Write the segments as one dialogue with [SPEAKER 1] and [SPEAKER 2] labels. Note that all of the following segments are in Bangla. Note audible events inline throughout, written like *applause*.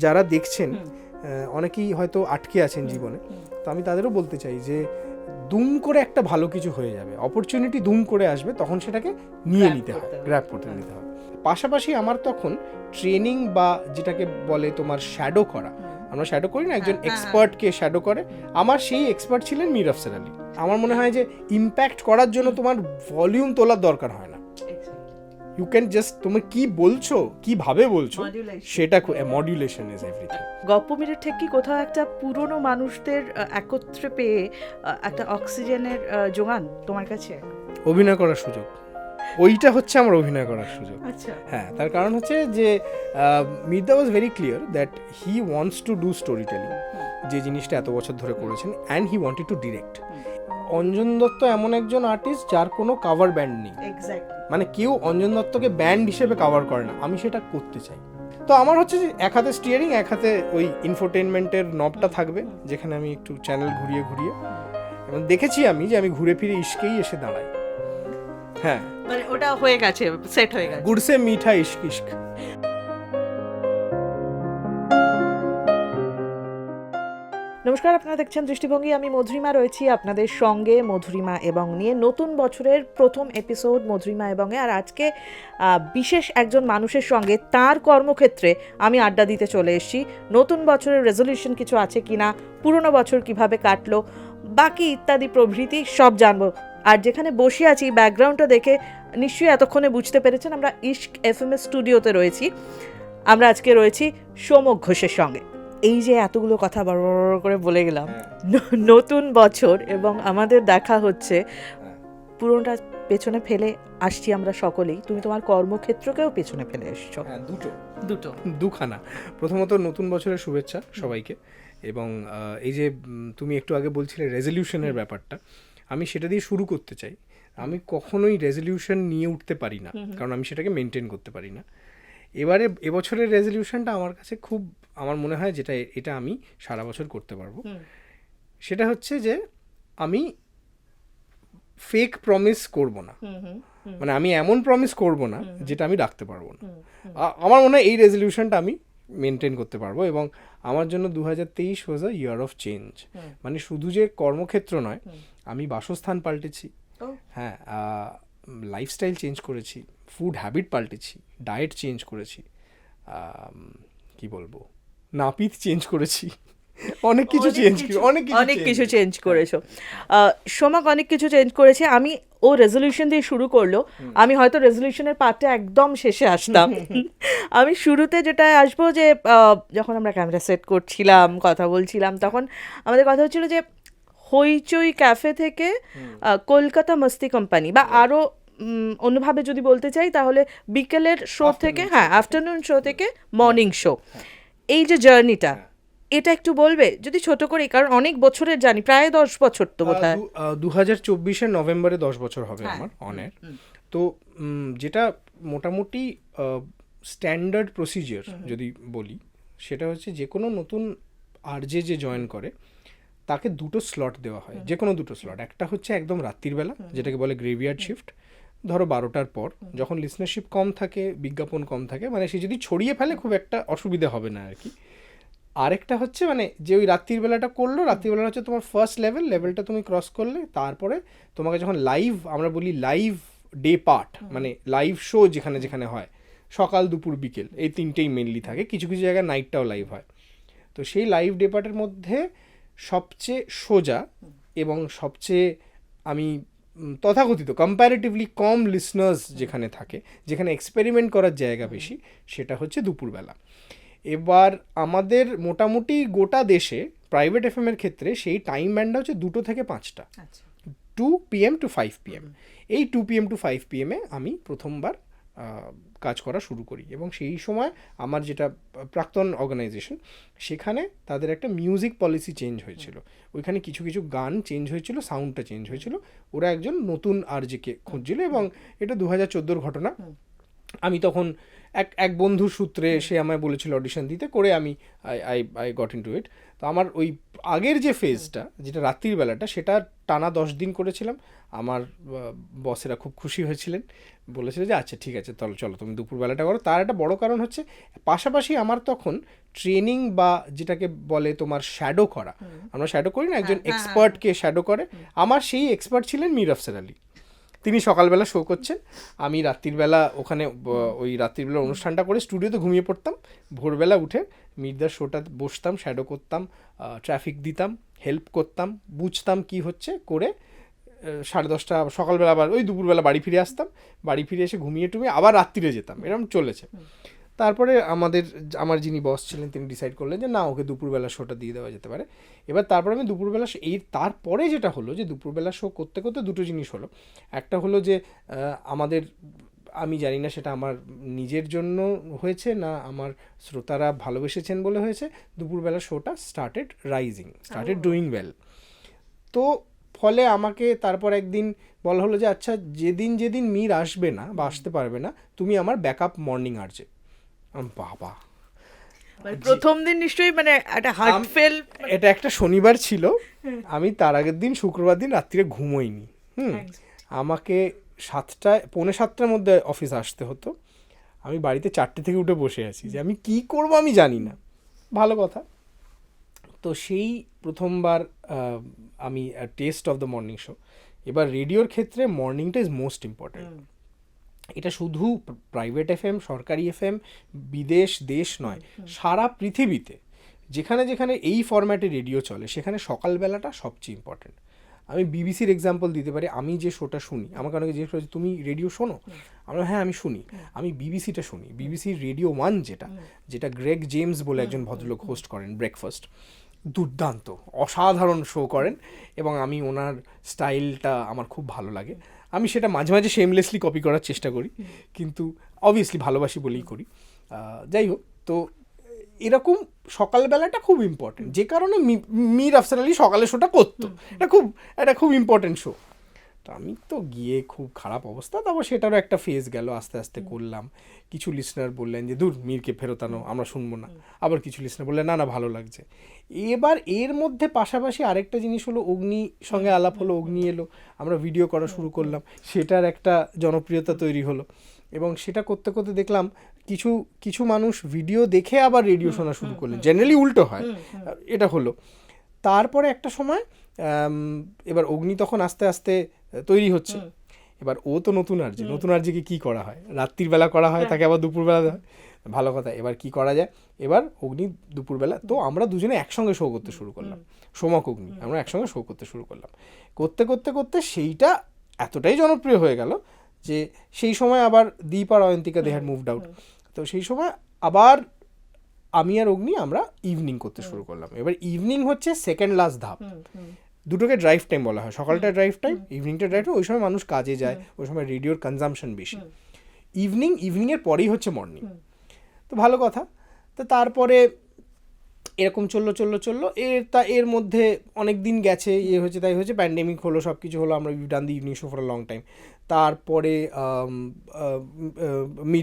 [SPEAKER 1] যারা দেখছেন অনেকেই হয়তো আটকে আছেন জীবনে। তো আমি তাদেরও বলতে চাই যে দুম করে একটা ভালো কিছু হয়ে যাবে। অপরচুনিটি দুম করে আসবে তখন সেটাকে নিয়ে নিতে হয়
[SPEAKER 2] হবে।
[SPEAKER 1] গ্র্যাপ করতে নিতে হবে। পাশাপাশি আমার তখন ট্রেনিং বা যেটাকে বলে তোমার শ্যাডো করা আমরা শ্যাডো করি না একজন
[SPEAKER 2] হ্যাঁ, হ্যাঁ,
[SPEAKER 1] এক্সপার্টকে শ্যাডো করে। আমার সেই এক্সপার্ট ছিলেন মীর আফসার আলী। আমার মনে হয় যে ইম্প্যাক্ট করার জন্য তোমার ভলিউম তোলার দরকার হয় না। ইউ ক্যান জাস্ট তুমি কি বলছো কীভাবে বলছো সেটা মডিউলেশন ইজ এভরিথিং
[SPEAKER 2] গপ্প ঠিক কি কোথাও একটা পুরনো মানুষদের একত্রে পেয়ে একটা অক্সিজেনের যোগান তোমার কাছে?
[SPEAKER 1] অভিনয় করার সুযোগ। ওইটা হচ্ছে আমার অভিনয় করার সুযোগ।
[SPEAKER 2] আচ্ছা।
[SPEAKER 1] হ্যাঁ তার কারণ হচ্ছে যে Mirda was very clear that he wants to do story telling যে জিনিসটা এত বছর ধরে করেছেন and he wanted to direct Anjan Dutta এমন একজন আর্টিস্ট যার কোনো কাভার ব্যান্ড নেই। মানে কেউ অঞ্জন দত্তকে ব্যান্ড হিসেবে কাভার করে না। আমি সেটা করতে চাই। তো আমার হচ্ছে যে এক হাতে স্টিয়ারিং এক হাতে ওই ইনফোটেনমেন্টের নবটা থাকবে যেখানে আমি একটু চ্যানেল ঘুরিয়ে ঘুরিয়ে। এবং দেখেছি আমি যে আমি ঘুরে ফিরে ইস্কেই এসে দাঁড়াই। হ্যাঁ।
[SPEAKER 2] মানে ওটা হয়ে গেছে সেট হয়ে গেছে।
[SPEAKER 1] গুড়সে মিঠা ইস্ক ইস্ক
[SPEAKER 2] নমস্কার, আপনারা দেখছেন দৃষ্টিভঙ্গি। আমি মধুরিমা রয়েছি আপনাদের সঙ্গে। মধুরিমা এবং নিয়ে নতুন বছরের প্রথম এপিসোড মধুরিমা এবং আর আজকে বিশেষ একজন মানুষের সঙ্গে তার কর্মক্ষেত্রে আমি আড্ডা দিতে চলে এসেছি। নতুন বছরের রেজলিউশন কিছু আছে কিনা, পুরনো বছর কীভাবে কাটলো, বাকি ইত্যাদি প্রভৃতি সব জানব। আর যেখানে বসে আছি ব্যাকগ্রাউন্ডটা দেখে নিশ্চয়ই এতক্ষণে বুঝতে পেরেছেন, আমরা ইস্ক এফ এম স্টুডিওতে রয়েছি। আমরা আজকে রয়েছি সোমক ঘোষের সঙ্গে। এই যে এতগুলো কথা বড় বড় করে বলে গেলাম ন- নতুন বছর এবং আমাদের দেখা হচ্ছে পুরোটা পেছনে ফেলে আসছি আমরা সকলেই। তুমি তোমার কর্মক্ষেত্রকেও পেছনে ফেলে এসছো।
[SPEAKER 1] হ্যাঁ দুটো।
[SPEAKER 2] দুটো।
[SPEAKER 1] দুখানা। প্রথমত নতুন বছরের শুভেচ্ছা সবাইকে এবং এই যে তুমি একটু আগে বলছিলে রেজলিউশনের ব্যাপারটা আমি সেটা দিয়ে শুরু করতে চাই। আমি কখনোই রেজলিউশন নিয়ে উঠতে পারি না কারণ আমি সেটাকে মেনটেন করতে পারি না। এবারে এবছরের রেজলিউশনটা আমার কাছে খুব আমার মনে হয় যেটা এটা আমি সারা বছর করতে পারব। সেটা হচ্ছে যে আমি ফেক প্রমিস করব না। মানে আমি এমন প্রমিস করব না যেটা আমি রাখতে পারব না। আমার মনে হয় এই রেজলিউশনটা আমি মেনটেন করতে পারব এবং আমার জন্য দু হাজার তেইশ ওয়াজ আ ইয়ার অফ চেঞ্জ মানে শুধু যে কর্মক্ষেত্র নয় আমি বাসস্থান পাল্টেছি। হ্যাঁ লাইফস্টাইল চেঞ্জ করেছি ফুড হ্যাবিট পাল্টেছি ডায়েট চেঞ্জ করেছি। কি বলব? নাপিত চেঞ্জ করেছি। অনেক কিছু চেঞ্জ অনেক কিছু
[SPEAKER 2] অনেক কিছু চেঞ্জ করেছ। সোমাক অনেক কিছু চেঞ্জ করেছে। আমি ও রেজলিউশন দিয়ে শুরু করল। আমি হয়তো রেজলিউশনের পার্টটা একদম শেষে আসতাম। *laughs* আমি শুরুতে যেটা আসব যে যখন আমরা ক্যামেরা সেট করছিলাম কথা বলছিলাম তখন আমাদের কথা হচ্ছিল যে হইচই ক্যাফে থেকে কলকাতা মস্তি কোম্পানি বা আরও অন্যভাবে যদি বলতে চাই তাহলে বিকেলের শো থেকে হ্যাঁ আফটারনুন শো থেকে মর্নিং শো এই যে জার্নিটা এটা একটু বলবে? যদি ছোট করে কারণ অনেক বছরের জানি প্রায় দশ বছর তো বোধ হয়
[SPEAKER 1] দু হাজার চব্বিশের নভেম্বরে দশ বছর হবে
[SPEAKER 2] হ্যাঁ।
[SPEAKER 1] আমার অনের তো যেটা মোটামুটি স্ট্যান্ডার্ড প্রসিজিওর যদি বলি সেটা হচ্ছে যে কোনো নতুন আরজে যে জয়েন করে তাকে দুটো স্লট দেওয়া হয়। যে কোনো দুটো স্লট একটা হচ্ছে একদম রাত্রিবেলা যেটাকে বলে গ্রেভিয়ার্ড শিফট ধরো বারোটার পর যখন লিসনারশিপ কম থাকে বিজ্ঞাপন কম থাকে মানে সে যদি ছড়িয়ে ফেলে খুব একটা অসুবিধা হবে না আর কি আরেকটা হচ্ছে মানে যে ওই রাত্রির বেলাটা করল রাত্রির বেলা হচ্ছে তোমার ফার্স্ট লেভেল লেভেলটা তুমি ক্রস করলে তারপরে তোমাকে যখন লাইভ আমরা বলি লাইভ ডে পার্ট মানে লাইভ শো যেখানে যেখানে হয় সকাল দুপুর বিকেল এই তিনটেই মেনলি থাকে কিছু কিছু জায়গায় নাইটটাও লাইভ হয়। তো সেই লাইভ ডে পার্টের মধ্যে সবচেয়ে সোজা এবং সবচেয়ে আমি তথাকথিত কম্প্যারেটিভলি কম লিসনার্স যেখানে থাকে যেখানে এক্সপেরিমেন্ট করার জায়গা বেশি সেটা হচ্ছে দুপুরবেলা। এবার আমাদের মোটামুটি গোটা দেশে প্রাইভেট এফ এর ক্ষেত্রে সেই টাইম ব্যান্ডটা হচ্ছে দুটো থেকে পাঁচটা। Two PM to five PM এই টু পিএম টু ফাইভ পিএমে আমি প্রথমবার কাজ করা শুরু করি। এবং সেই সময় আমার যেটা প্রাক্তন অর্গানাইজেশন সেখানে তাদের একটা মিউজিক পলিসি চেঞ্জ হয়েছিল। ওইখানে কিছু কিছু গান চেঞ্জ হয়েছিল সাউন্ডটা চেঞ্জ হয়েছিল। ওরা একজন নতুন আরজেকে খুঁজছিল এবং এটা দু হাজার চোদ্দোর ঘটনা। আমি তখন এক এক বন্ধুর সূত্রে সে আমায় বলেছিল অডিশন দিতে করে আমি I I I got into it তো আমার ওই আগের যে ফেজটা যেটা রাত্রির বেলাটা সেটা টানা দশ দিন করেছিলাম। আমার বসেরা খুব খুশি হয়েছিলেন। বলেছিল যে আচ্ছা ঠিক আছে তাহলে চলো তুমি দুপুরবেলাটা করো। তার একটা বড় কারণ হচ্ছে পাশাপাশি আমার তখন ট্রেনিং বা যেটাকে বলে তোমার শ্যাডো করা আমরা শ্যাডো করি না একজন এক্সপার্টকে শ্যাডো করে। আমার সেই এক্সপার্ট ছিলেন মীর আফসার আলী। তিনি সকালবেলা শো করছেন। আমি রাত্রিবেলা ওখানে ওই রাত্রিবেলা অনুষ্ঠানটা করে স্টুডিওতে ঘুমিয়ে পড়তাম। ভোরবেলা উঠে মির্দার শোটা বসতাম শ্যাডো করতাম ট্রাফিক দিতাম হেল্প করতাম, বুঝতাম কি হচ্ছে করে সাড়ে দশটা, সকালবেলা আবার, ওই দুপুরবেলা বাড়ি ফিরে আসতাম। বাড়ি ফিরে এসে ঘুমিয়ে টুমিয়ে আবার রাত্রিরে যেতাম। এরকম চলেছে। তারপরে আমাদের আমার যিনি বস ছিলেন তিনি ডিসাইড করলেন যে না ওকে দুপুরবেলা শোটা দিয়ে দেওয়া যেতে পারে। এবার তারপরে আমি দুপুরবেলা শো- এই তারপরে যেটা হলো যে দুপুরবেলা শো করতে করতে দুটো জিনিস হলো। একটা হলো যে আমাদের আমি জানি না সেটা আমার নিজের জন্য হয়েছে না আমার শ্রোতারা ভালোবেসেছেন বলে হয়েছে। দুপুরবেলা শোটা started rising started doing well তো ফলে আমাকে তারপর একদিন বলা হলো যে আচ্ছা যেদিন যেদিন মীর আসবে না বা আসতে পারবে না তুমি আমার ব্যাকআপ মর্নিং আরজে। আমি, বাবা।
[SPEAKER 2] মানে প্রথম দিন নিশ্চয়ই মানে একটা হার্ট ফেল
[SPEAKER 1] এটা একটা শনিবার ছিল। আমি তার আগের দিন শুক্রবার দিন রাত্রিরে ঘুমোইনি। হুম? আমাকে সাতটায় পৌনে সাতটার মধ্যে অফিস আসতে হতো। আমি বাড়িতে চারটে থেকে উঠে বসে আছি যে আমি কি করব আমি জানি না। ভালো কথা। তো সেই প্রথমবার আমি taste of the morning show এবার রেডিওর ক্ষেত্রে মর্নিংটা ইজ মোস্ট ইম্পর্ট্যান্ট এটা শুধু প্রাইভেট এফএম সরকারি এফএম বিদেশ, দেশ নয়, সারা পৃথিবীতে। যেখানে যেখানে এই ফরম্যাটে রেডিও চলে, সেখানে সকালবেলাটা সবচেয়ে ইম্পর্ট্যান্ট আমি বিবিসির এক্সাম্পল দিতে পারি, আমি যে শোটা শুনি, আমাকে অনেকে জিজ্ঞেস করেছে তুমি রেডিও শোনো? আমরা হ্যাঁ আমি শুনি। আমি বিবিসিটা শুনি। বিবিসির রেডিও ওয়ান যেটা যেটা গ্রেগ জেমস বলে একজন ভদ্রলোক হোস্ট করেন ব্রেকফাস্ট দুর্দান্ত, অসাধারণ শো করেন এবং আমি ওনার স্টাইলটা আমার খুব ভালো লাগে। আমি সেটা মাঝে মাঝে শেমলেসলি কপি করার চেষ্টা করি। কিন্তু অবভিয়াসলি ভালোবাসি বলেই করি। যাই হোক, তো এরকম সকালবেলাটা খুব ইম্পর্টেন্ট যে কারণে মীর আফসার আলী সকালে শোটা করতো। এটা খুব এটা খুব ইম্পর্টেন্ট শো তো আমি তো গিয়ে খুব খারাপ অবস্থা তারপর সেটারও একটা ফেজ গেল আস্তে আস্তে করলাম। কিছু লিসনার বললেন যে দূর মীরকে ফেরতানো আমরা শুনব না। আবার কিছু লিসনার বললেন না না ভালো লাগছে। এবার এর মধ্যে পাশাপাশি আরেকটা জিনিস হলো অগ্নি সঙ্গে আলাপ হলো অগ্নি এলো আমরা ভিডিও করা শুরু করলাম সেটার একটা জনপ্রিয়তা তৈরি হলো। এবং সেটা করতে করতে দেখলাম কিছু কিছু মানুষ ভিডিও দেখে আবার রেডিও শোনা শুরু করলেন। জেনারেলি উল্টো হয়। এটা হলো। তারপরে একটা সময় এবার অগ্নি তখন আস্তে আস্তে তৈরি হচ্ছে। এবার ও তো নতুন আর্জি নতুন আর্জিকে কি করা হয়? রাত্রির বেলা করা হয় তাকে আবার দুপুরবেলা দেওয়া হয়। ভালো কথা এবার কি করা যায়? এবার অগ্নি দুপুরবেলা তো আমরা দুজনে একসঙ্গে শো করতে শুরু করলাম। সোমক অগ্নি আমরা একসঙ্গে শো করতে শুরু করলাম। করতে করতে করতে সেইটা এতটাই জনপ্রিয় হয়ে গেল যে সেই সময় আবার দীপ আর Ayantika they had moved out তো সেই সময় আবার আমি আর অগ্নি আমরা ইভিনিং করতে শুরু করলাম। এবার ইভিনিং হচ্ছে সেকেন্ড লাস্ট ধাপ। দুটোকে ড্রাইভ টাইম বলা হয়। সকালটা ড্রাইভ টাইম ইভিনিংটা ড্রাইভ টাইম ওই সময় মানুষ কাজে যায় ওই সময় রেডিওর কনজামশন বেশি। ইভিনিং ইভিনিংয়ের পরেই হচ্ছে মর্নিং তো ভালো কথা। তো তারপরে এরকম চলল চলল চলল। এর তা এর মধ্যে অনেক দিন গেছে ইয়ে হয়েছে তাই হয়েছে প্যান্ডেমিক হলো সব কিছু হলো আমরা done the evening show for long time তারপরে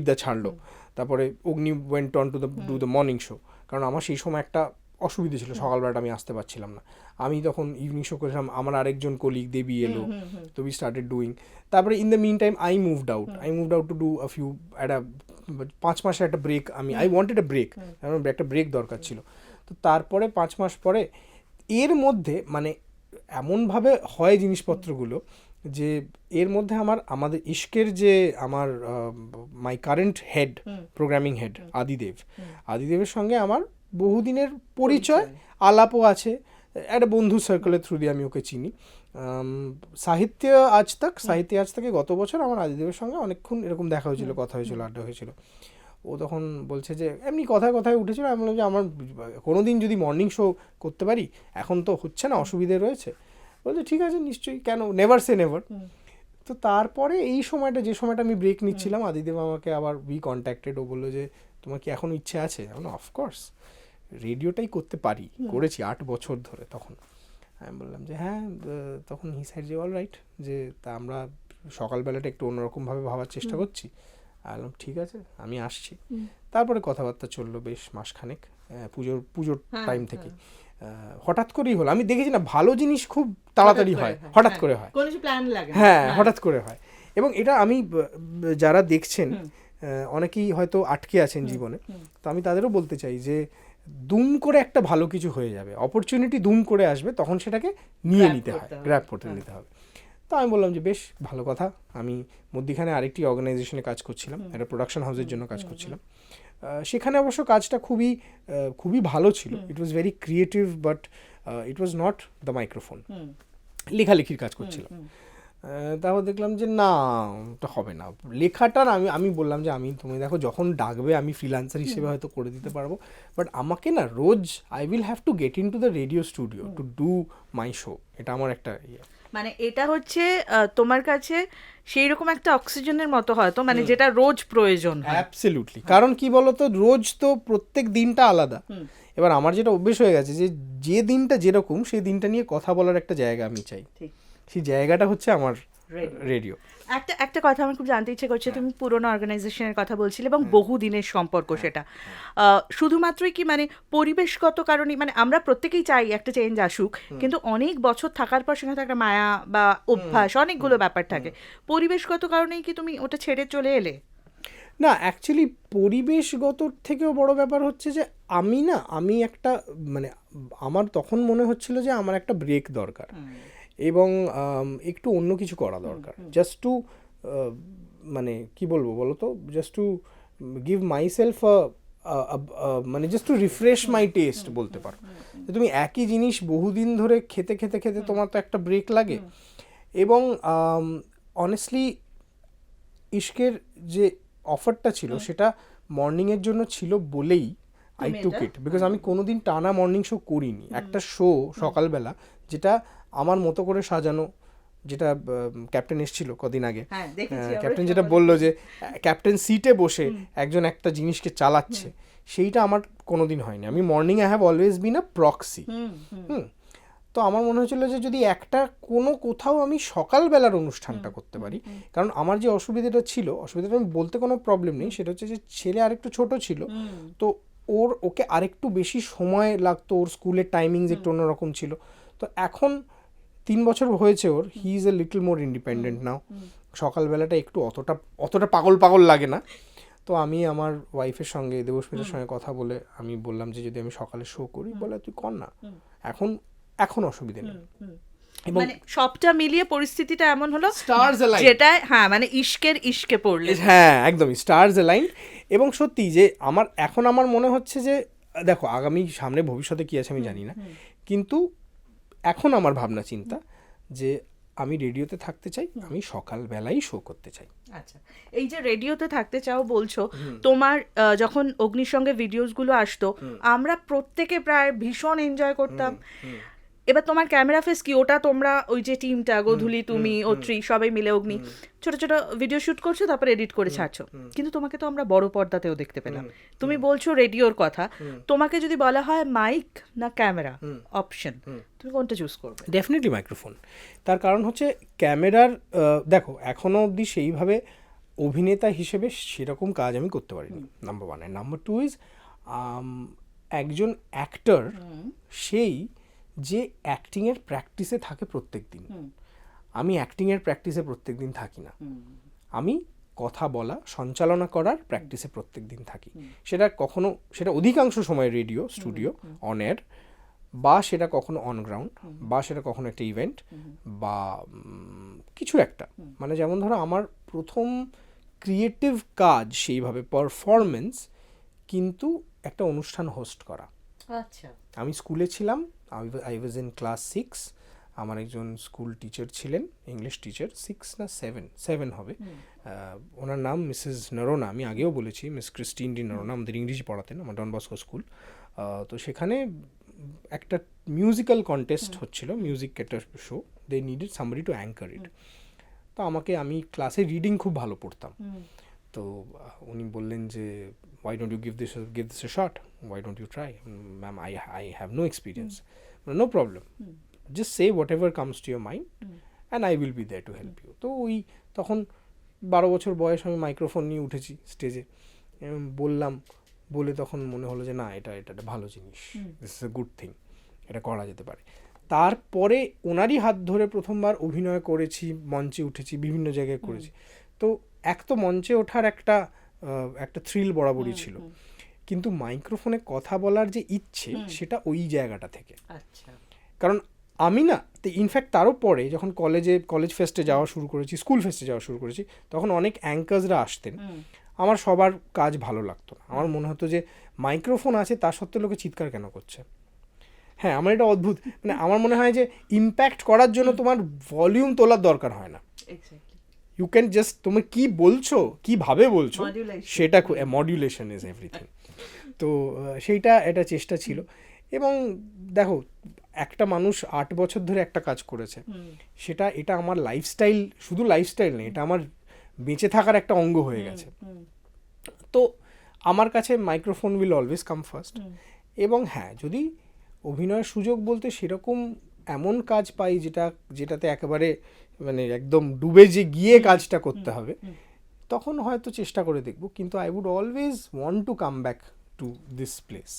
[SPEAKER 1] দ্য ছাড়লো। তারপরে Agni went on to the do the morning show কারণ আমার সেই সময় একটা অসুবিধা ছিল সকালবেলাটা আমি আসতে পারছিলাম না। আমি তখন ইভিনিং শো করেছিলাম আমার আরেকজন কলিগ দেবী এলো তো উই স্টার্টেড ডুইং তারপরে in the meantime I moved out I moved out to do a few একটা পাঁচ মাসে একটা ব্রেক আমি আই ওয়ান্টেড এ ব্রেক আমার একটা ব্রেক দরকার ছিল। তো তারপরে পাঁচ মাস পরে এর মধ্যে মানে এমনভাবে হয় জিনিসপত্রগুলো যে এর মধ্যে আমার আমাদের ইস্কের যে আমার my current head programming head Adidev. আদিদেবের সঙ্গে আমার বহুদিনের পরিচয়। আলাপও আছে। একটা বন্ধু সার্কেলের থ্রু দিয়ে আমি ওকে চিনি। সাহিত্য আজ তাক সাহিত্য আজ থেকে গত বছর আমার আদিদেবের সঙ্গে অনেকক্ষণ এরকম দেখা হয়েছিল কথা হয়েছিল আড্ডা হয়েছিল। ও তখন বলছে যে এমনি কথায় কথায় উঠেছিল। আমি বললাম যে আমার কোনো দিন যদি মর্নিং শো করতে পারি এখন তো হচ্ছে না অসুবিধে রয়েছে। বলছে ঠিক আছে নিশ্চয়ই কেন? নেভার সে নেভার তো তারপরে এই সময়টা যে সময়টা আমি ব্রেক নিচ্ছিলাম আদিদেব আমাকে আবার উই কন্ট্যাক্টেড ও বলল যে তোমার কি এখনও ইচ্ছে আছে? আমি অফকোর্স রেডিওটাই করতে পারি। করেছি আট বছর ধরে তখন। আমি বললাম যে হ্যাঁ তখন হি সাইড যে অল রাইট যে তা আমরা সকালবেলাটা একটু অন্যরকমভাবে ভাবার চেষ্টা করছি। বললাম ঠিক আছে আমি আসছি। তারপরে কথাবার্তা চলল বেশ মাসখানেক পুজোর পুজোর
[SPEAKER 2] হ্যাঁ,
[SPEAKER 1] টাইম থেকে। হঠাৎ করেই হলো। আমি দেখেছি না ভালো জিনিস খুব তাড়াতাড়ি হয় হঠাৎ করে হয়।
[SPEAKER 2] লাগে না।
[SPEAKER 1] হ্যাঁ হঠাৎ করে হয়। এবং এটা আমি যারা দেখছেন অনেকেই হয়তো আটকে আছেন জীবনে। তো আমি তাদেরও বলতে চাই যে দুম করে একটা ভালো কিছু হয়ে যাবে। অপরচুনিটি দুম করে আসবে তখন সেটাকে নিয়ে নিতে হয়। গ্র্যাপ করতে নিতে হবে। তো আমি বললাম যে বেশ ভালো কথা। আমি মধ্যিখানে আরেকটি অর্গানাইজেশনে কাজ করছিলাম একটা প্রোডাকশন হাউসের জন্য কাজ করছিলাম। সেখানে অবশ্য কাজটা খুবই খুবই ভালো ছিল। It was very creative but it was not the microphone লেখালেখির কাজ করছিলাম। তারপর দেখলাম যে না ওটা হবে না। লেখাটার আমি আমি বললাম যে আমি তুমি দেখো যখন ডাকবে আমি ফ্রিল্যান্সার হিসেবে হয়তো করে দিতে পারব। বাট আমাকে না রোজ I will have to get into the radio studio to do my show এটা আমার একটা ইয়ে।
[SPEAKER 2] মানে এটা হচ্ছে তোমার কাছে সেই রকম একটা অক্সিজেনের মতো হয়তো মানে যেটা রোজ প্রয়োজন
[SPEAKER 1] অ্যাবসলিউটলি কারণ কি বলতো? রোজ তো প্রত্যেক দিনটা আলাদা। এবার আমার যেটা অভ্যেস হয়ে গেছে যে যে দিনটা যেরকম সেই দিনটা নিয়ে কথা বলার একটা জায়গা আমি চাই।
[SPEAKER 2] ঠিক।
[SPEAKER 1] সেই জায়গাটা হচ্ছে আমার রেডিও
[SPEAKER 2] একটা একটা কথা আমার খুব জানতে ইচ্ছে করছে তুমি পুরোনো অর্গানাইজেশনের কথা বলছিলে এবং বহু দিনের সম্পর্ক সেটা। শুধুমাত্রই কি মানে পরিবেশগত কারণে মানে আমরা প্রত্যেকেই চাই একটা চেঞ্জ আসুক কিন্তু অনেক বছর থাকার পর সেখানে একটা মায়া বা অভ্যাস অনেকগুলো ব্যাপার থাকে। পরিবেশগত কারণেই কি তুমি ওটা ছেড়ে চলে এলে?
[SPEAKER 1] না অ্যাকচুয়ালি পরিবেশগত থেকেও বড় ব্যাপার হচ্ছে যে আমি না আমি একটা মানে আমার তখন মনে হচ্ছিল যে আমার একটা ব্রেক দরকার। এবং একটু অন্য কিছু করা দরকার। জাস্ট টু মানে কি বলব বলো তো just to give myself মানে just to refresh my taste বলতে পারো। তুমি একই জিনিস বহুদিন ধরে খেতে খেতে খেতে তোমার তো একটা ব্রেক লাগে। এবং অনেস্টলি ইশকের যে অফারটা ছিল সেটা মর্নিংয়ের জন্য ছিল বলেই আই টুক ইট বিকজ আমি কোনোদিন টানা মর্নিং শো করিনি। একটা শো সকালবেলা যেটা আমার মতো করে সাজানো যেটা ক্যাপ্টেন এসেছিল কদিন আগে।
[SPEAKER 2] হ্যাঁ,
[SPEAKER 1] ক্যাপ্টেন যেটা বলল যে ক্যাপ্টেন সিটে বসে একজন একটা জিনিসকে চালাচ্ছে সেইটা আমার কোনোদিন হয়নি। আমি morning I have always been a proxy hmm তো আমার মনে হয়েছিল যে যদি একটা কোনো কোথাও আমি সকালবেলার অনুষ্ঠানটা করতে পারি কারণ আমার যে অসুবিধাটা ছিল অসুবিধাটা আমি বলতে কোনো প্রবলেম নেই সেটা হচ্ছে যে ছেলে আরেকটু ছোট ছিল তো ওর ওকে আরেকটু বেশি সময় লাগতো ওর স্কুলের টাইমিংস একটু অন্যরকম ছিল। তো এখন তিন বছর হয়েছে ওর। He is a little more independent now সকালবেলাটা একটু অতটা অতটা পাগল পাগল লাগে না। তো আমি আমার ওয়াইফের সঙ্গে দেবস্মিতার সঙ্গে কথা বলে আমি বললাম যে যদি আমি সকালে শো করি বলে তুই কর না। এখন এখন অসুবিধে নেই। এবং
[SPEAKER 2] মানে সবটা মিলিয়ে পরিস্থিতিটা এমন হলো
[SPEAKER 1] স্টার্স
[SPEAKER 2] যেটা হ্যাঁ মানে ইশকের ইশকে পড়লে।
[SPEAKER 1] হ্যাঁ একদমই। স্টার্স অ্যালাইন এবং সত্যি যে আমার এখন আমার মনে হচ্ছে যে দেখো আগামী সামনে ভবিষ্যতে কি আছে আমি জানি না। কিন্তু এখন আমার ভাবনা চিন্তা যে আমি রেডিওতে থাকতে চাই আমি সকালবেলাই শো করতে চাই।
[SPEAKER 2] আচ্ছা এই যে রেডিওতে থাকতে চাও বলছো তোমার যখন অগ্নির সঙ্গে ভিডিওসগুলো আসতো আমরা প্রত্যেকে প্রায় ভীষণ এনজয় করতাম। এবার তোমার ক্যামেরা ফেস কি? ওটা তোমরা ওই যে টিমটা গোধূলি তুমি অত্রি সবাই মিলে অগ্নি ছোট ছোট ভিডিও শুট করছ তারপর এডিট করে ছাড়ছো। কিন্তু তোমাকে তো আমরা বড় পর্দাতেও দেখতে পেলাম। তুমি বলছো রেডিওর কথা। তোমাকে যদি বলা হয় মাইক না ক্যামেরা অপশন তুমি কোনটা চুজ করবে?
[SPEAKER 1] ডেফিনেটলি মাইক্রোফোন তার কারণ হচ্ছে ক্যামেরার দেখো এখনও অবধি সেইভাবে অভিনেতা হিসেবে সেরকম কাজ আমি করতে পারিনি। Number one number two is একজন অ্যাক্টর সেই যে অ্যাক্টিংয়ের প্র্যাকটিসে থাকে প্রত্যেক দিন আমি অ্যাক্টিংয়ের প্র্যাকটিসে প্রত্যেক দিন থাকি না। আমি কথা বলা সঞ্চালনা করার প্র্যাকটিসে প্রত্যেক দিন থাকি। সেটা কখনো সেটা অধিকাংশ সময় রেডিও স্টুডিও অন এয়ার বা সেটা কখনো অন গ্রাউন্ড বা সেটা কখনো একটা ইভেন্ট বা কিছু একটা। মানে যেমন ধরো আমার প্রথম ক্রিয়েটিভ কাজ সেইভাবে পারফরমেন্স কিন্তু একটা অনুষ্ঠান হোস্ট করা।
[SPEAKER 2] আচ্ছা।
[SPEAKER 1] আমি স্কুলে ছিলাম I was in class six আমার একজন স্কুল টিচার ছিলেন ইংলিশ টিচার সিক্স না সেভেন সেভেন হবে। ওনার নাম মিসেস নরোনা আমি আগেও বলেছি মিস ক্রিস্টিন ডি নরোনা আমাদের ইংরেজি পড়াতেন আমার ডন বস্কো স্কুল তো সেখানে একটা মিউজিক্যাল কন্টেস্ট হচ্ছিল মিউজিক একটা show they needed somebody to anchor it তো আমাকে আমি ক্লাসে রিডিং খুব ভালো পড়তাম। তো উনি বললেন যে why don't you give this give this a shot why don't you try ma'am I I have no experience no problem just say whatever comes to your mind and I will be there to help you তো ওই তখন বারো বছর বয়স আমি মাইক্রোফোন নিয়ে উঠেছি স্টেজে বললাম বলে তখন মনে হলো যে না এটা এটা একটা ভালো জিনিস। This is a good thing এটা করা যেতে পারে। তারপরে ওনারই হাত ধরে প্রথমবার অভিনয় করেছি মঞ্চে উঠেছি বিভিন্ন জায়গায় করেছি। তো এক তো মঞ্চে ওঠার একটা একটা থ্রিল বরাবরই ছিল। কিন্তু মাইক্রোফোনে কথা বলার যে ইচ্ছে সেটা ওই জায়গাটা থেকে।
[SPEAKER 2] আচ্ছা।
[SPEAKER 1] কারণ আমি না তো ইনফ্যাক্ট তারও পরে যখন কলেজে কলেজ ফেস্টে যাওয়া শুরু করেছি স্কুল ফেস্টে যাওয়া শুরু করেছি তখন অনেক অ্যাঙ্কার্সরা আসতেন। আমার সবার কাজ ভালো লাগতো না। আমার মনে হতো যে মাইক্রোফোন আছে তার সত্ত্বেও লোকে চিৎকার কেন করছে? হ্যাঁ আমার এটা অদ্ভুত। মানে আমার মনে হয় যে ইম্প্যাক্ট করার জন্য তোমার ভলিউম তোলার দরকার হয় না। ইউ ক্যান জাস্ট তুমি কি বলছো কীভাবে বলছো সেটা মডিউলেশন ইজ এভরিথিং তো সেইটা এটা চেষ্টা ছিল। এবং দেখো একটা মানুষ আট বছর ধরে একটা কাজ করেছে। সেটা এটা আমার লাইফস্টাইল শুধু লাইফস্টাইল নেই এটা আমার বেঁচে থাকার একটা অঙ্গ হয়ে গেছে। তো আমার কাছে microphone will always come first এবং হ্যাঁ যদি অভিনয়ের সুযোগ বলতে সেরকম এমন কাজ পাই যেটা যেটাতে একেবারে মানে একদম ডুবে যে গিয়ে কাজটা করতে হবে তখন হয়তো চেষ্টা করে দেখব। কিন্তু I would always want to come back to this place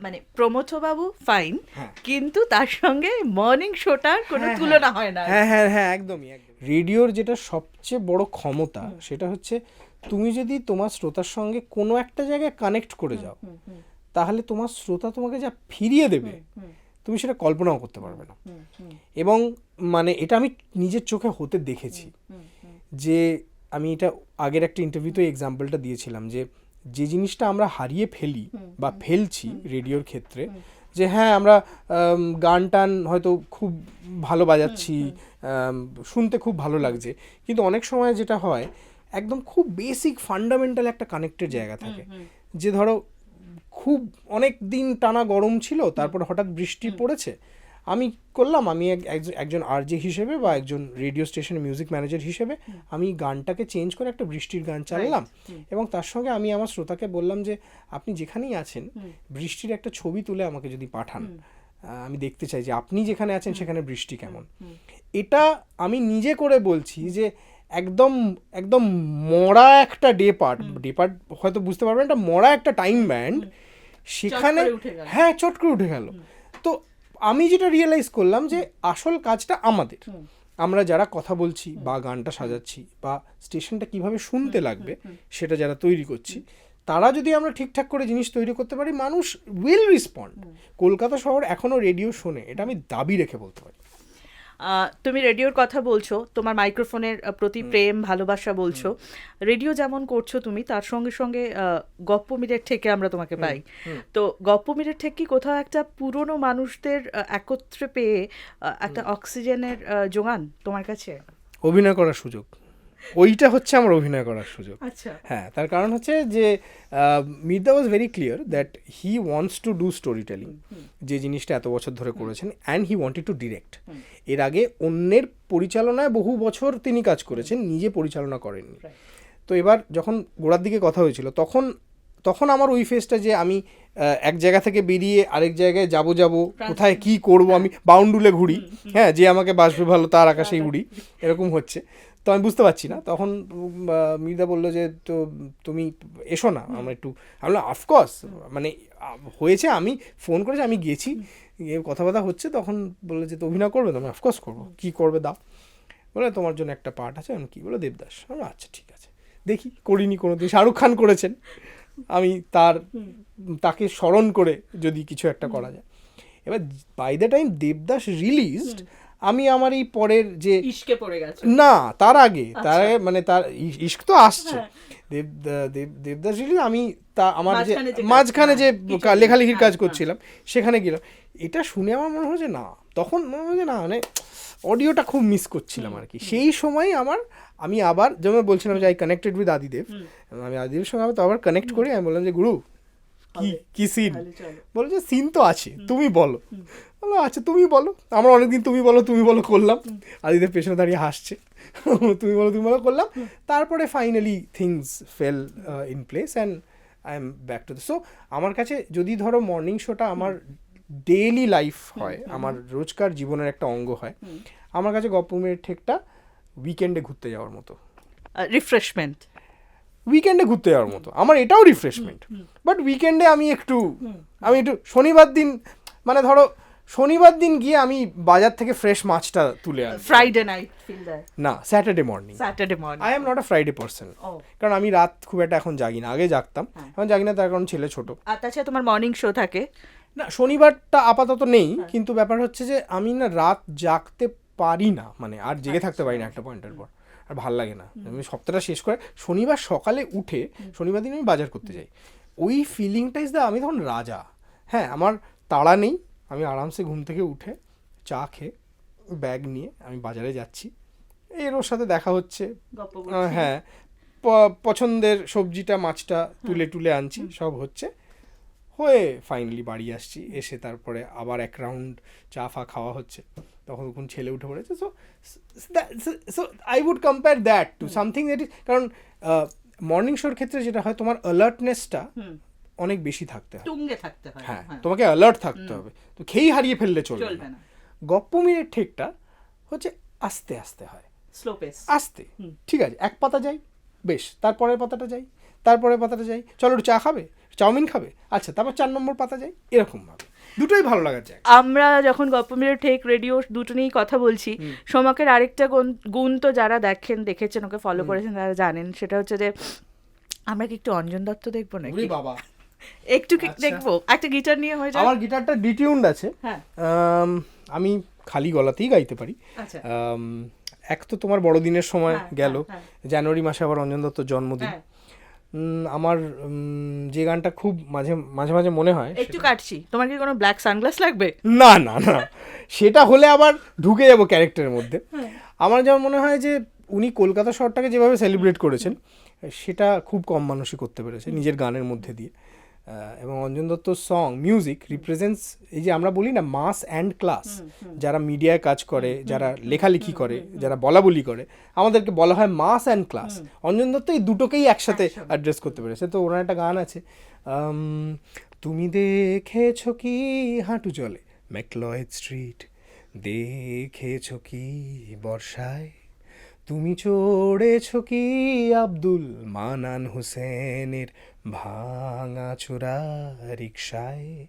[SPEAKER 2] মানে প্রমথ বাবু ফাইন
[SPEAKER 1] হ্যাঁ।
[SPEAKER 2] কিন্তু তার সঙ্গে মর্নিং শোটার কোনো তুলনা হয় না।
[SPEAKER 1] হ্যাঁ হ্যাঁ হ্যাঁ একদমই রেডিওর যেটা সবচেয়ে বড় ক্ষমতা সেটা হচ্ছে তুমি যদি তোমার শ্রোতার সঙ্গে কোনো একটা জায়গায় কানেক্ট করে যাও তাহলে তোমার শ্রোতা তোমাকে যা ফিরিয়ে দেবে তুমি সেটা কল্পনাও করতে পারবে না। এবং মানে এটা আমি নিজের চোখে হতে দেখেছি। যে আমি এটা আগের একটা ইন্টারভিউতে এক্সাম্পলটা দিয়েছিলাম যে যে জিনিসটা আমরা হারিয়ে ফেলি বা ফেলছি রেডিওর ক্ষেত্রে যে হ্যাঁ আমরা গান টান হয়তো খুব ভালো বাজাচ্ছি শুনতে খুব ভালো লাগছে। কিন্তু অনেক সময় যেটা হয় একদম খুব বেসিক ফান্ডামেন্টাল একটা কানেক্টেড জায়গা থাকে। যে ধরো খুব অনেক দিন টানা গরম ছিল তারপর হঠাৎ বৃষ্টি পড়েছে আমি করলাম আমি এক- একজন- একজন আরজে হিসেবে বা একজন রেডিও স্টেশনের মিউজিক ম্যানেজার হিসেবে আমি গানটাকে চেঞ্জ করে একটা বৃষ্টির গান চালালাম। এবং তার সঙ্গে আমি আমার শ্রোতাকে বললাম যে আপনি যেখানেই আছেন বৃষ্টির একটা ছবি তুলে আমাকে যদি পাঠান। আমি দেখতে চাই যে আপনি যেখানে আছেন সেখানে বৃষ্টি কেমন? এটা আমি নিজে করে বলছি যে একদম একদম মরা একটা ডে পার্ট ডে পার্ট হয়তো বুঝতে পারবেন একটা মরা একটা টাইম ব্যান্ড সেখানে। হ্যাঁ চট করে উঠে গেল। তো আমি যেটা রিয়েলাইজ করলাম যে আসল কাজটা আমাদের। আমরা যারা কথা বলছি বা গানটা সাজাচ্ছি বা স্টেশনটা কীভাবে শুনতে লাগবে সেটা যারা তৈরি করছি তারা যদি আমরা ঠিকঠাক করে জিনিস তৈরি করতে পারি মানুষ উইল রেসপন্ড কলকাতা শহর এখনও রেডিও শোনে এটা আমি দাবি রেখে বলতে পারি।
[SPEAKER 2] তুমি রেডিওর কথা বলছো তোমার মাইক্রোফোনের প্রতি প্রেম ভালোবাসা বলছো। রেডিও যেমন করছ তুমি তার সঙ্গে সঙ্গে গপ্প মিরের থেকে আমরা তোমাকে পাই। তো গপ্প মিরের থেকে কি কোথাও একটা পুরনো মানুষদের একত্রে পেয়ে একটা অক্সিজেনের জোগান যোগান তোমার কাছে?
[SPEAKER 1] অভিনয় করার সুযোগ। ওইটা হচ্ছে আমার অভিনয় করার সুযোগ।
[SPEAKER 2] আচ্ছা।
[SPEAKER 1] হ্যাঁ তার কারণ হচ্ছে যে Mirda was very clear that he wants to do story telling যে জিনিসটা এত বছর ধরে করেছেন and he wanted to direct এর আগে অন্যের পরিচালনায় বহু বছর তিনি কাজ করেছেন নিজে পরিচালনা করেননি। তো এবার যখন গোড়ার দিকে কথা হয়েছিল তখন তখন আমার ওই ফেসটা যে আমি এক জায়গা থেকে বেরিয়ে আরেক জায়গায় যাব যাব কোথায় কি করব আমি বাউন্ডুলে ঘুরি। হ্যাঁ যে আমাকে বাসবে ভালো তার আকাশেই উড়ি এরকম হচ্ছে। তো আমি বুঝতে পারছি না। তখন মির্দা বলল যে তো তুমি এসো না আমরা একটু আমি বললাম অফকোর্স মানে হয়েছে আমি ফোন করেছি আমি গেছি। গিয়ে কথাবার্তা হচ্ছে তখন বলল যে তো অভিনয় করবে? তো আমি অফকোর্স করব। কী করবে দাও? বলে তোমার জন্য একটা পার্ট আছে। আমি কী? বলে দেবদাস। আমি আচ্ছা ঠিক আছে। দেখি করিনি কোনো দিন শাহরুখ খান করেছেন। আমি তার তাকে স্মরণ করে যদি কিছু একটা করা যায়। এবার by the time Devdas released আমি আমার এই পরের যে
[SPEAKER 2] ইস্কে পড়ে গেছে।
[SPEAKER 1] না তার আগে তার আগে মানে তার ইস্ক তো আসছে। দেব দেব দেবদাস আমি তা আমার যে
[SPEAKER 2] মাঝখানে যে হ্যাঁ,
[SPEAKER 1] লেখালেখির কাজ
[SPEAKER 2] হ্যাঁ,
[SPEAKER 1] করছিলাম সেখানে গেলাম। এটা শুনে আমার মনে হচ্ছে না তখন মনে হচ্ছে না মানে অডিওটা খুব মিস করছিলাম আর কি সেই সময় আমার আমি আবার যেমন বলছিলাম যে আই কানেক্টেড উইথ আদিদেব আমি আদিদেবের সঙ্গে আবার তো আবার কানেক্ট করি আমি বললাম যে গুরু কি কি সিন বলো যে সিন তো আছে তুমি বলো। বলো আচ্ছা তুমি বলো। আমরা অনেকদিন তুমি বলো তুমি বলো করলাম। আদিদের পেছনে দাঁড়িয়ে হাসছে। *laughs* তুমি বলো তুমি বলো করলাম। তারপরে finally things fell in place and I am back to so আমার কাছে যদি ধরো মর্নিং শোটা আমার ডেইলি লাইফ হয় আমার রোজকার জীবনের একটা অঙ্গ হয় আমার কাছে গপ্পমের ঠেকটা উইকেন্ডে ঘুরতে যাওয়ার মতো।
[SPEAKER 2] রিফ্রেশমেন্ট
[SPEAKER 1] উইকেন্ডে ঘুরতে যাওয়ার মতো। আমার এটাও রিফ্রেশমেন্ট বাট উইকেন্ডে আমি একটু আমি একটু শনিবার দিন মানে ধরো শনিবার দিন গিয়ে আমি বাজার থেকে ফ্রেশ মাছটা তুলে আনি।
[SPEAKER 2] ফ্রাইডে নাইট
[SPEAKER 1] না Saturday morning
[SPEAKER 2] Saturday morning
[SPEAKER 1] I am not a Friday person কারণ আমি রাত খুব একটা এখন জাগি না আগে জাগতাম।
[SPEAKER 2] হ্যাঁ।
[SPEAKER 1] এখন জাগি না তার কারণ ছেলে ছোট।
[SPEAKER 2] আর তাছাড়া তোমার মর্নিং শো থাকে?
[SPEAKER 1] না শনিবারটা আপাতত নেই
[SPEAKER 2] হ্যাঁ।
[SPEAKER 1] কিন্তু ব্যাপার হচ্ছে যে আমি না রাত জাগতে পারি না মানে আর জেগে থাকতে পারি না একটা পয়েন্টের পর। আর ভালো লাগে না। আমি সপ্তাহটা শেষ করে শনিবার সকালে উঠে শনিবার দিন আমি বাজার করতে যাই। ওই ফিলিংটা ইজ দ্য আমি তখন রাজা। হ্যাঁ আমার তাড়া নেই। আমি আরামসে ঘুম থেকে উঠে চা খেয়ে ব্যাগ নিয়ে আমি বাজারে যাচ্ছি। এর ওর সাথে দেখা হচ্ছে। হ্যাঁ পছন্দের সবজিটা মাছটা তুলে তুলে আনছি সব হচ্ছে। হয়ে ফাইনালি বাড়ি আসছি। এসে তারপরে আবার এক রাউন্ড চা ফা খাওয়া হচ্ছে। তখন ছেলে উঠে পড়েছে। So so I would compare that to something that is কারণ মর্নিং শোর ক্ষেত্রে যেটা হয় তোমার অ্যালার্টনেসটা অনেক বেশি থাকতে হয়।
[SPEAKER 2] তুঙ্গে থাকতে হয়
[SPEAKER 1] হ্যাঁ তোমাকে অ্যালার্ট থাকতে হবে। তো খেয়েই হারিয়ে ফেললে চলবে না। গপ্পমিরের ঠেকটা হচ্ছে আস্তে আস্তে হয়।
[SPEAKER 2] স্লো পেস
[SPEAKER 1] আস্তে। ঠিক আছে এক পাতা যাই বেশ তারপরের পাতাটা যাই তারপরের পাতাটা যাই চলো একটু চা খাবে চাউমিন খাবে আচ্ছা তারপর চার নম্বর পাতা যাই এরকম ভাবে। দুটোই ভালো লাগার জায়গা।
[SPEAKER 2] আমরা যখন গল্পমিলের ঠেক রেডিও দুটো নিয়েই কথা বলছি সোমাকের আরেকটা গুণ- তো যারা দেখেন দেখেছেন ওকে ফলো করেছেন তারা জানেন সেটা হচ্ছে যে আমরা কি একটু অঞ্জন দত্ত দেখব নাকি?
[SPEAKER 1] ওরে বাবা। *laughs*
[SPEAKER 2] একটু
[SPEAKER 1] আচ্ছা।
[SPEAKER 2] দেখব? একটা গিটার নিয়ে হয়ে যায়
[SPEAKER 1] আমার গিটারটা ডিটিউন্ড আছে।
[SPEAKER 2] হ্যাঁ।
[SPEAKER 1] আমি খালি গলাতেই গাইতে পারি।
[SPEAKER 2] আচ্ছা।
[SPEAKER 1] এক তো তোমার বড়দিনের সময়
[SPEAKER 2] হ্যাঁ,
[SPEAKER 1] গেল।
[SPEAKER 2] হ্যাঁ,
[SPEAKER 1] জানুয়ারি মাসে আবার অঞ্জন দত্তর জন্মদিন।
[SPEAKER 2] হ্যাঁ।
[SPEAKER 1] আমার যে গানটা খুব মাঝে মাঝে মাঝে মনে হয়
[SPEAKER 2] একটু কাটছি। তোমার কি কোনো ব্ল্যাক সানগ্লাস লাগবে?
[SPEAKER 1] না না না। সেটা হলে আবার ঢুকে যাব ক্যারেক্টারের মধ্যে। আমার যেমন মনে হয় যে উনি কলকাতা শহরটাকে যেভাবে সেলিব্রেট করেছেন সেটা খুব কম মানুষই করতে পেরেছে নিজের গানের মধ্যে দিয়ে। এবং অঞ্জন দত্তর সং মিউজিক রিপ্রেজেন্টস এই যে আমরা বলি না মাস অ্যান্ড ক্লাস যারা মিডিয়ায় কাজ করে যারা লেখালেখি করে যারা বলা বলি করে আমাদেরকে বলা হয় mass and class Anjan Dutta এই দুটোকেই একসাথে অ্যাড্রেস করতে পেরেছে। তো ওনার একটা গান আছে তুমি দেখেছ কি হাঁটু জলে? McLeod Street. দেখেছ কি বর্ষায়? তুমি চড়েছ কি আব্দুল মানান হোসেনের ভাঙা চোরা রিক্সায়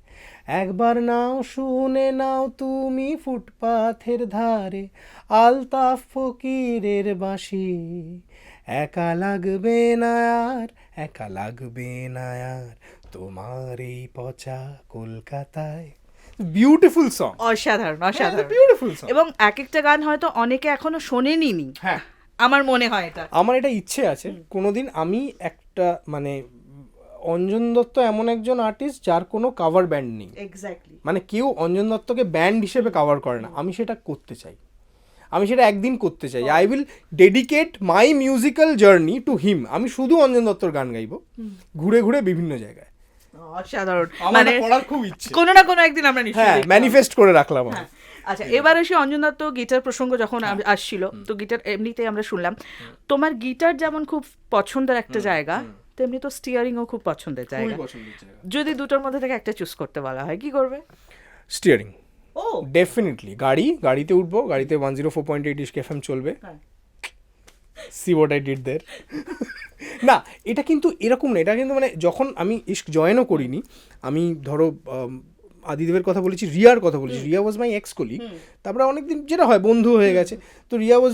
[SPEAKER 1] একবার নাও, শুনে নাও তুমি ফুটপাথের ধারে আলতাফ ফকিরের বাঁশি। একা লাগবে না আর, একা লাগবে না আর তোমার এই পচা কলকাতায়। বিউটিফুল সং
[SPEAKER 2] অসাধারণ অসাধারণ।
[SPEAKER 1] বিউটিফুল সং
[SPEAKER 2] এবং এক একটা গান হয়তো অনেকে এখনও শোনেনি
[SPEAKER 1] হ্যাঁ।
[SPEAKER 2] আমার মনে হয় এটা।
[SPEAKER 1] আমার এটা ইচ্ছে আছে। কোনোদিন আমি একটা মানে অঞ্জন দত্ত এমন একজন আর্টিস্ট যার কোনো কাভার ব্যান্ড নেই।
[SPEAKER 2] এক্স্যাক্টলি
[SPEAKER 1] মানে কেউ অঞ্জন দত্তকে ব্যান্ড হিসেবে কাভার করে না। আমি সেটা করতে চাই। আমি সেটা একদিন করতে চাই। I will dedicate my musical journey to him আমি শুধু অঞ্জন দত্তর গান গাইবো। ঘুরে ঘুরে বিভিন্ন জায়গায়।
[SPEAKER 2] অসাধারণ। মানে
[SPEAKER 1] করার খুব ইচ্ছে।
[SPEAKER 2] কোনো না কোনো একদিন আমরা
[SPEAKER 1] হ্যাঁ ম্যানিফেস্ট করে রাখলাম
[SPEAKER 2] হ্যাঁ। আচ্ছা এবার এসে অঞ্জন দত্ত গিটার প্রসঙ্গ যখন আসছিল তো গিটার এমনিতেই আমরা শুনলাম। তোমার গিটার যেমন খুব পছন্দের একটা জায়গা তেমনি তো স্টিয়ারিংও খুব পছন্দের জায়গা। যদি দুটোর মধ্যে থেকে একটা চুজ করতে বলা হয় কি করবে?
[SPEAKER 1] স্টিয়ারিং
[SPEAKER 2] ও।
[SPEAKER 1] ডেফিনেটলি গাড়ি গাড়িতে উঠবো গাড়িতে one zero four point eight চলবে।
[SPEAKER 2] হ্যাঁ।
[SPEAKER 1] See what I did there না এটা কিন্তু এরকম না এটা কিন্তু মানে যখন আমি ইস্ক জয়েনও করিনি আমি ধরো আদিদেবের কথা বলেছি রিয়ার কথা বলেছি Ria was my ex colleague তারপরে অনেকদিন যেটা হয় বন্ধু হয়ে গেছে তো রিয়া ওয়াজ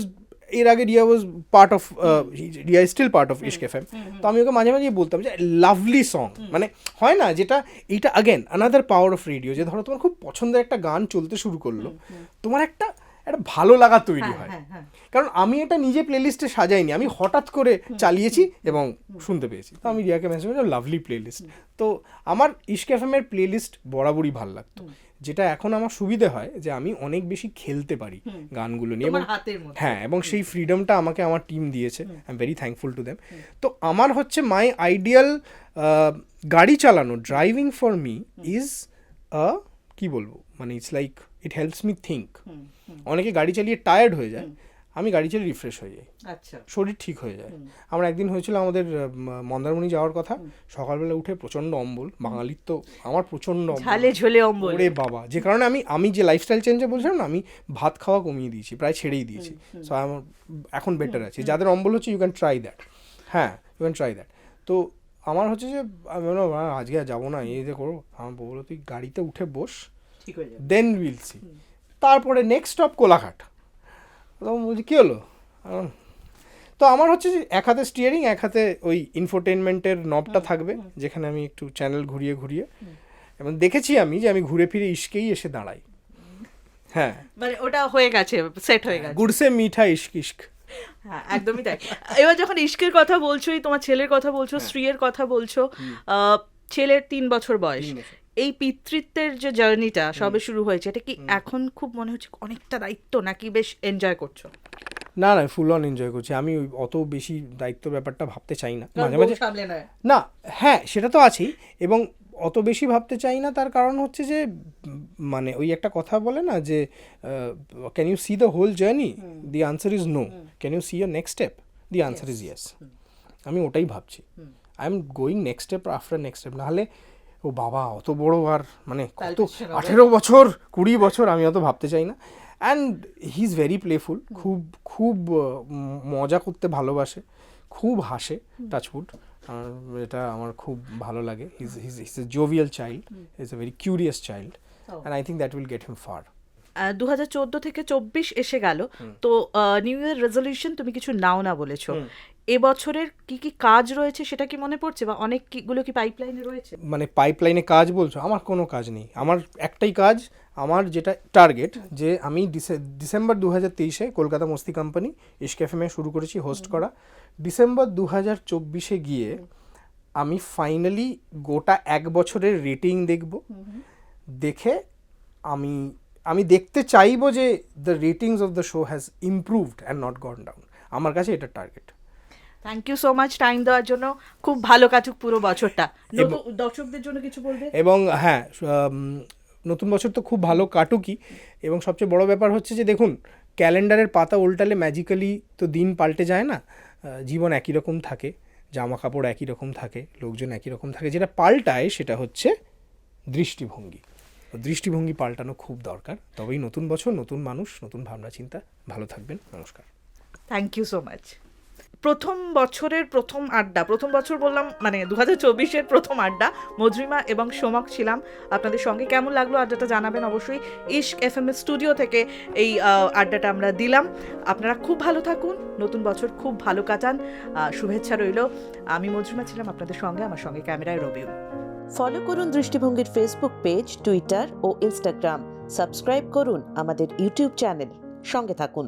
[SPEAKER 1] এর আগে Ria was part of Ria still part of Ishq F M তো আমি ওকে মাঝে মাঝে বলতাম যে লাভলি সং মানে হয় না যেটা এইটা again another power of radio যে ধরো তোমার খুব পছন্দের একটা গান চলতে শুরু করল তোমার একটা একটা ভালো লাগা তৈরি হয়
[SPEAKER 2] হ্যাঁ। হ্যাঁ
[SPEAKER 1] কারণ আমি এটা নিজে প্লেলিস্টে সাজাইনি আমি হঠাৎ করে চালিয়েছি এবং শুনতে পেয়েছি। তো আমি রিয়াকে মেসেজ করেছি লাভলি প্লেলিস্ট তো আমার ইশক এফএমের প্লেলিস্ট বরাবরই ভালো লাগতো। যেটা এখন আমার সুবিধে হয় যে আমি অনেক বেশি খেলতে পারি গানগুলো নিয়ে এবং হ্যাঁ এবং সেই ফ্রিডমটা আমাকে আমার টিম দিয়েছে। I am very thankful to them তো আমার হচ্ছে মাই আইডিয়াল গাড়ি চালানো driving for me is a কি বলব? মানে it's like it helps me think অনেকে গাড়ি চালিয়ে টায়ার্ড হয়ে যায়। আমি গাড়ি চালিয়ে রিফ্রেশ হয়ে যাই।
[SPEAKER 2] আচ্ছা।
[SPEAKER 1] শরীর ঠিক হয়ে যায়। আমার একদিন হয়েছিল আমাদের মন্দারমণি যাওয়ার কথা। সকালবেলা উঠে প্রচণ্ড অম্বল। বাঙালির তো আমার প্রচণ্ড অম্বল।
[SPEAKER 2] ঝালে ঝোলে অম্বল।
[SPEAKER 1] ওরে বাবা। যে কারণে আমি আমি যে লাইফস্টাইল চেঞ্জে বলছিলাম না আমি ভাত খাওয়া কমিয়ে দিয়েছি প্রায় ছেড়েই দিয়েছি। সো আমার এখন বেটার আছে। যাদের অম্বল হচ্ছে ইউ ক্যান ট্রাই দ্যাট হ্যাঁ ইউ ক্যান ট্রাই দ্যাট তো আমার হচ্ছে যে আমি আজকে আর যাব না এই যে করব আমার বউ বলল তুই গাড়িতে উঠে বস দেন উইল সি তারপরে নেক্সট স্টপ কোলাঘাট। তখন বলছি কী হলো? তো আমার হচ্ছে যে এক হাতে স্টিয়ারিং এক হাতে ওই ইনফোটেনমেন্টের নবটা থাকবে যেখানে আমি একটু চ্যানেল ঘুরিয়ে ঘুরিয়ে। এবং দেখেছি আমি যে আমি ঘুরে ফিরে ইস্কেই এসে দাঁড়াই। হ্যাঁ।
[SPEAKER 2] মানে ওটা হয়ে গেছে সেট হয়ে গেছে।
[SPEAKER 1] গুড়সে মিঠা ইস্ক ইস্ক
[SPEAKER 2] হ্যাঁ একদমই তাই। এবার যখন ইশকের কথা বলছোই তোমার ছেলের কথা বলছো স্ত্রীর কথা বলছো ছেলের তিন বছর বয়স। এই পিতৃত্বের যে জার্নিটা সবে শুরু হয়েছে এটা কি এখন খুব মনে হচ্ছে অনেকটা দায়িত্ব নাকি বেশ এনজয় করছ?
[SPEAKER 1] না না ফুল অন এনজয় করছি। আমি অত বেশি দায়িত্ব ব্যাপারটা ভাবতে চাই না। মাঝে মাঝে না হ্যাঁ সেটা তো আছেই। এবং অত বেশি ভাবতে চাই না তার কারণ হচ্ছে যে মানে ওই একটা কথা বলে না যে can you see the whole journey the answer is no can you see your next step the answer is yes আমি ওটাই ভাবছি। I am going next step after next step নাহলে ও বাবা অত বড় আর মানে কত আঠেরো বছর কুড়ি বছর আমি অত ভাবতে চাই না। And he is very playful খুব খুব মজা করতে ভালোবাসে খুব হাসে আর এটা আমার খুব ভালো লাগে। His his his a jovial child is a very curious child and I think that will get him far
[SPEAKER 2] দু হাজার চোদ্দ থেকে চব্বিশ এসে গেল। তো নিউ ইয়ার রেজলিউশন তুমি কিছু নাও না বলেছ। এবছরের কি কি কাজ রয়েছে সেটা কি মনে পড়ছে? বা অনেক কি- গুলো কি পাইপলাইনে রয়েছে?
[SPEAKER 1] মানে পাইপলাইনে কাজ বলছো? আমার কোনো কাজ নেই। আমার একটাই কাজ আমার যেটা টার্গেট যে আমি ডিসে- ডিসেম্বর দু হাজার তেইশে কলকাতা মস্তি কোম্পানি ইস্ক্যাফেমে শুরু করেছি হোস্ট করা। ডিসেম্বর দু হাজার চব্বিশে গিয়ে আমি ফাইনালি গোটা এক বছরের রেটিং দেখব। দেখে আমি আমি দেখতে চাইব যে the ratings of the show has improved and not gone down আমার কাছে এটা target
[SPEAKER 2] thank you so much time দেওয়ার জন্য খুব ভালো কাটুক পুরো বছরটা। দর্শকদের জন্য কিছু বলবে?
[SPEAKER 1] এবং হ্যাঁ নতুন বছর তো খুব ভালো কাটুকই। এবং সবচেয়ে বড় ব্যাপার হচ্ছে যে দেখুন ক্যালেন্ডারের পাতা উল্টালে ম্যাজিক্যালি তো দিন পাল্টে যায় না। জীবন একই রকম থাকে জামা কাপড় একই রকম থাকে লোকজন একই রকম থাকে। যেটা পাল্টায় সেটা হচ্ছে দৃষ্টিভঙ্গি। দৃষ্টিভঙ্গি পাল্টানো খুব দরকার। তবেই নতুন বছর নতুন মানুষ নতুন ভাবনা চিন্তা। ভালো থাকবেন। নমস্কার।
[SPEAKER 2] থ্যাংক ইউ সো মাচ প্রথম বছরের প্রথম আড্ডা, প্রথম বছর বললাম মানে দু হাজার চব্বিশের প্রথম আড্ডা, মধুরিমা এবং সোমক ছিলাম। আপনাদের সঙ্গে কেমন লাগল আড্ডাটা জানাবেন অবশ্যই। ইশক এফ এম স্টুডিও থেকে এই আড্ডাটা আমরা দিলাম। আপনারা খুব ভালো থাকুন, নতুন বছর খুব ভালো কাটান। শুভেচ্ছা রইল। আমি মধুরিমা ছিলাম আপনাদের সঙ্গে, আমার সঙ্গে ক্যামেরায় রবিউল।
[SPEAKER 3] ফলো করুন দৃষ্টিভঙ্গির ফেসবুক পেজ টুইটার ও ইনস্টাগ্রাম সাবস্ক্রাইব করুন আমাদের ইউটিউব চ্যানেল সঙ্গে থাকুন।